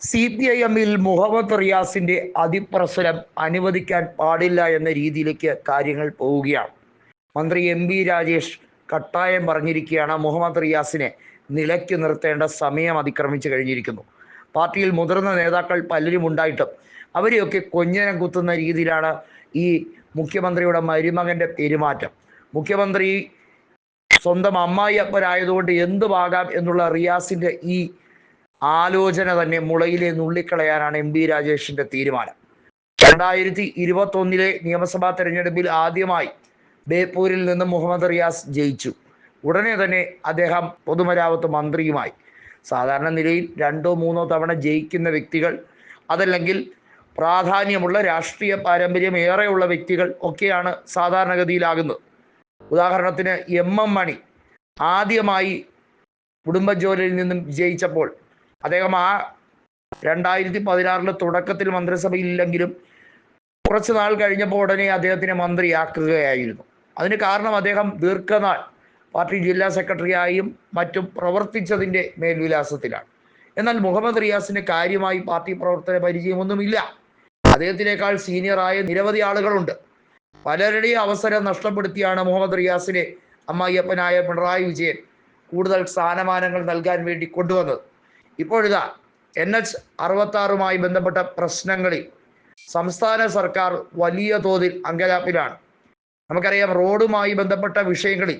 C P I എമ്മിൽ മുഹമ്മദ് റിയാസിന്റെ അതിപ്രസരം അനുവദിക്കാൻ പാടില്ല എന്ന രീതിയിലേക്ക് കാര്യങ്ങൾ പോവുകയാണ്. മന്ത്രി എം ബി രാജേഷ് കട്ടായം പറഞ്ഞിരിക്കുകയാണ് മുഹമ്മദ് റിയാസിനെ നിലയ്ക്ക് നിർത്തേണ്ട സമയം അതിക്രമിച്ചു കഴിഞ്ഞിരിക്കുന്നു. പാർട്ടിയിൽ മുതിർന്ന നേതാക്കൾ പലരും ഉണ്ടായിട്ടും അവരെയൊക്കെ കൊഞ്ഞനം കുത്തുന്ന രീതിയിലാണ് ഈ മുഖ്യമന്ത്രിയുടെ മരുമകന്റെ പെരുമാറ്റം. മുഖ്യമന്ത്രി സ്വന്തം അമ്മായി അപ്പനായതുകൊണ്ട് എന്തുമാകാം എന്നുള്ള റിയാസിന്റെ ഈ ആലോചന തന്നെ മുളയിലെ നുള്ളിക്കളയാനാണ് എം ബി രാജേഷിന്റെ തീരുമാനം. രണ്ടായിരത്തി ഇരുപത്തൊന്നിലെ നിയമസഭാ തെരഞ്ഞെടുപ്പിൽ ആദ്യമായി ബേപ്പൂരിൽ നിന്ന് മുഹമ്മദ് റിയാസ് ജയിച്ചു. ഉടനെ തന്നെ അദ്ദേഹം പൊതുമരാമത്ത് മന്ത്രിയുമായി. സാധാരണ നിലയിൽ രണ്ടോ മൂന്നോ തവണ ജയിക്കുന്ന വ്യക്തികൾ അതല്ലെങ്കിൽ പ്രാധാന്യമുള്ള രാഷ്ട്രീയ പാരമ്പര്യം ഏറെയുള്ള വ്യക്തികൾ ഒക്കെയാണ് സാധാരണഗതിയിലാകുന്നത്. ഉദാഹരണത്തിന് എം എം മണി ആദ്യമായി കുടുംബജോലിയിൽ നിന്നും വിജയിച്ചപ്പോൾ അദ്ദേഹം ആ രണ്ടായിരത്തി പതിനാറിലെ തുടക്കത്തിൽ മന്ത്രിസഭയില്ലെങ്കിലും കുറച്ച് നാൾ കഴിഞ്ഞപ്പോൾ ഉടനെ അദ്ദേഹത്തിനെ മന്ത്രിയാക്കുകയായിരുന്നു അതിന് കാരണം അദ്ദേഹം ദീർഘനാൾ പാർട്ടി ജില്ലാ സെക്രട്ടറിയായും മറ്റും പ്രവർത്തിച്ചതിന്റെ മേൽവിലാസത്തിലാണ്. എന്നാൽ മുഹമ്മദ് റിയാസിന് കാര്യമായി പാർട്ടി പ്രവർത്തന പരിചയമൊന്നുമില്ല. അദ്ദേഹത്തിനേക്കാൾ സീനിയറായ നിരവധി ആളുകളുണ്ട്. പലരുടെയും അവസരം നഷ്ടപ്പെടുത്തിയാണ് മുഹമ്മദ് റിയാസിനെ അമ്മായിയപ്പനായ പിണറായി വിജയൻ കൂടുതൽ സ്ഥാനമാനങ്ങൾ നൽകാൻ വേണ്ടി കൊണ്ടുവന്നത്. ഇപ്പോഴിതാ എൻ എച്ച് അറുപത്താറുമായി ബന്ധപ്പെട്ട പ്രശ്നങ്ങളിൽ സംസ്ഥാന സർക്കാർ വലിയ തോതിൽ അങ്കലാപ്പിലാണ്. നമുക്കറിയാം റോഡുമായി ബന്ധപ്പെട്ട വിഷയങ്ങളിൽ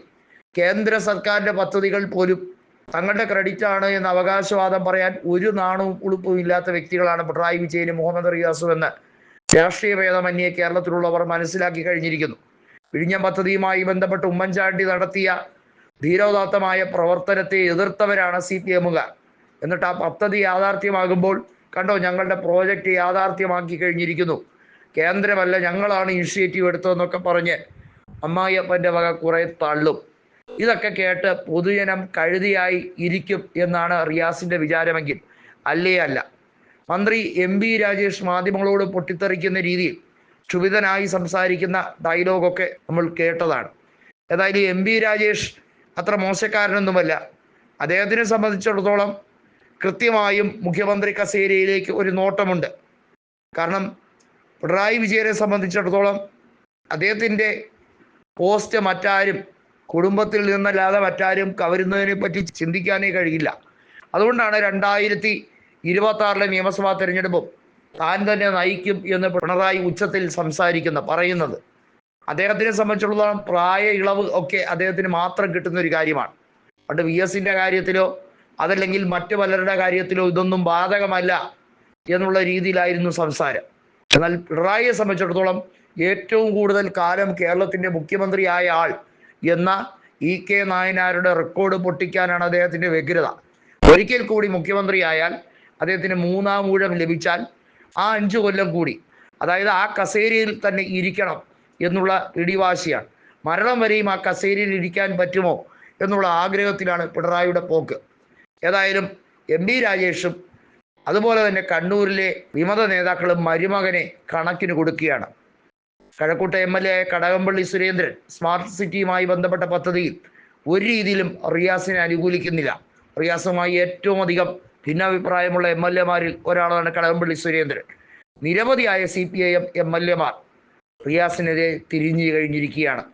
കേന്ദ്ര സർക്കാരിന്റെ പദ്ധതികൾ പോലും തങ്ങളുടെ ക്രെഡിറ്റ് ആണ് എന്ന അവകാശവാദം പറയാൻ ഒരു നാണവും ഉളുപ്പും ഇല്ലാത്ത വ്യക്തികളാണ് പിണറായി വിജയനും മുഹമ്മദ് റിയാസും എന്ന് രാഷ്ട്രീയ ഭേദമന്യേ കേരളത്തിലുള്ളവർ മനസ്സിലാക്കി കഴിഞ്ഞിരിക്കുന്നു. വിഴിഞ്ഞം പദ്ധതിയുമായി ബന്ധപ്പെട്ട് ഉമ്മൻചാണ്ടി നടത്തിയ ധീരോദാത്തമായ പ്രവർത്തനത്തെ എതിർത്തവരാണ് സി പി എമ്മുകാർ. എന്നിട്ട് ആ പദ്ധതി യാഥാർത്ഥ്യമാകുമ്പോൾ കണ്ടോ ഞങ്ങളുടെ പ്രോജക്റ്റ് യാഥാർത്ഥ്യമാക്കി കഴിഞ്ഞിരിക്കുന്നു. കേന്ദ്രമല്ല ഞങ്ങളാണ് ഇനിഷ്യേറ്റീവ് എടുത്തതെന്നൊക്കെ പറഞ്ഞ് അമ്മായിയപ്പന്റെ വക കുറെ തള്ളും. ഇതൊക്കെ കേട്ട് പൊതുജനം കഴുതിയായി ഇരിക്കും എന്നാണ് റിയാസിന്റെ വിചാരമെങ്കിൽ. അല്ലേ അല്ല. മന്ത്രി എം ബി രാജേഷ് മാധ്യമങ്ങളോട് പൊട്ടിത്തെറിക്കുന്ന രീതിയിൽ ക്ഷുഭിതനായി സംസാരിക്കുന്ന ഡയലോഗൊക്കെ നമ്മൾ കേട്ടതാണ്. ഏതായാലും എം ബി രാജേഷ് അത്ര മോശക്കാരനൊന്നുമല്ല. അദ്ദേഹത്തിനെ സംബന്ധിച്ചിടത്തോളം കൃത്യമായും മുഖ്യമന്ത്രി കസേരയിലേക്ക് ഒരു നോട്ടമുണ്ട്. കാരണം പിണറായി വിജയനെ സംബന്ധിച്ചിടത്തോളം അദ്ദേഹത്തിന്റെ പോസ്റ്റ് മറ്റാരും കുടുംബത്തിൽ നിന്നല്ലാതെ മറ്റാരും കവരുന്നതിനെ പറ്റി ചിന്തിക്കാനേ കഴിയില്ല. അതുകൊണ്ടാണ് രണ്ടായിരത്തി ഇരുപത്തി ആറിലെ നിയമസഭാ തെരഞ്ഞെടുപ്പും താൻ തന്നെ നയിക്കും എന്ന് പിണറായി ഉച്ചത്തിൽ സംസാരിക്കുന്ന പറയുന്നത്. അദ്ദേഹത്തിനെ സംബന്ധിച്ചിടത്തോളം പ്രായ ഇളവ് ഒക്കെ അദ്ദേഹത്തിന് മാത്രം കിട്ടുന്ന ഒരു കാര്യമാണ്. പണ്ട് വി എസിന്റെ കാര്യത്തിലോ അതല്ലെങ്കിൽ മറ്റു പലരുടെ കാര്യത്തിലോ ഇതൊന്നും ബാധകമല്ല എന്നുള്ള രീതിയിലായിരുന്നു സംസാരം. എന്നാൽ പിണറായിയെ സംബന്ധിച്ചിടത്തോളം ഏറ്റവും കൂടുതൽ കാലം കേരളത്തിന്റെ മുഖ്യമന്ത്രിയായ ആൾ എന്ന ഇ കെ നായനാരുടെ റെക്കോർഡ് പൊട്ടിക്കാനാണ് അദ്ദേഹത്തിന്റെ വ്യഗ്രത. ഒരിക്കൽ കൂടി മുഖ്യമന്ത്രിയായാൽ അദ്ദേഹത്തിന് മൂന്നാം ഊഴം ലഭിച്ചാൽ ആ അഞ്ചു കൊല്ലം കൂടി അതായത് ആ കസേരയിൽ തന്നെ ഇരിക്കണം എന്നുള്ള പിടിവാശിയാണ് മരണം വരെയും ആ കസേരയിൽ ഇരിക്കാൻ പറ്റുമോ എന്നുള്ള ആഗ്രഹത്തിലാണ് പിണറായിയുടെ പോക്ക്. ഏതായാലും എം ഡി രാജേഷും അതുപോലെ തന്നെ കണ്ണൂരിലെ വിമത നേതാക്കളും മരുമകനെ കണക്കിന് കൊടുക്കുകയാണ്. കഴക്കൂട്ട M L A Kadakampally Surendran smart സിറ്റിയുമായി ബന്ധപ്പെട്ട പദ്ധതിയിൽ ഒരു രീതിയിലും റിയാസിനെ അനുകൂലിക്കുന്നില്ല. റിയാസുമായി ഏറ്റവും അധികം ഭിന്നാഭിപ്രായമുള്ള എം എൽ എമാരിൽ ഒരാളാണ് കടകംപള്ളി സുരേന്ദ്രൻ. നിരവധിയായ C P I M M L എമാർ റിയാസിനെതിരെ തിരിഞ്ഞു കഴിഞ്ഞിരിക്കുകയാണ്.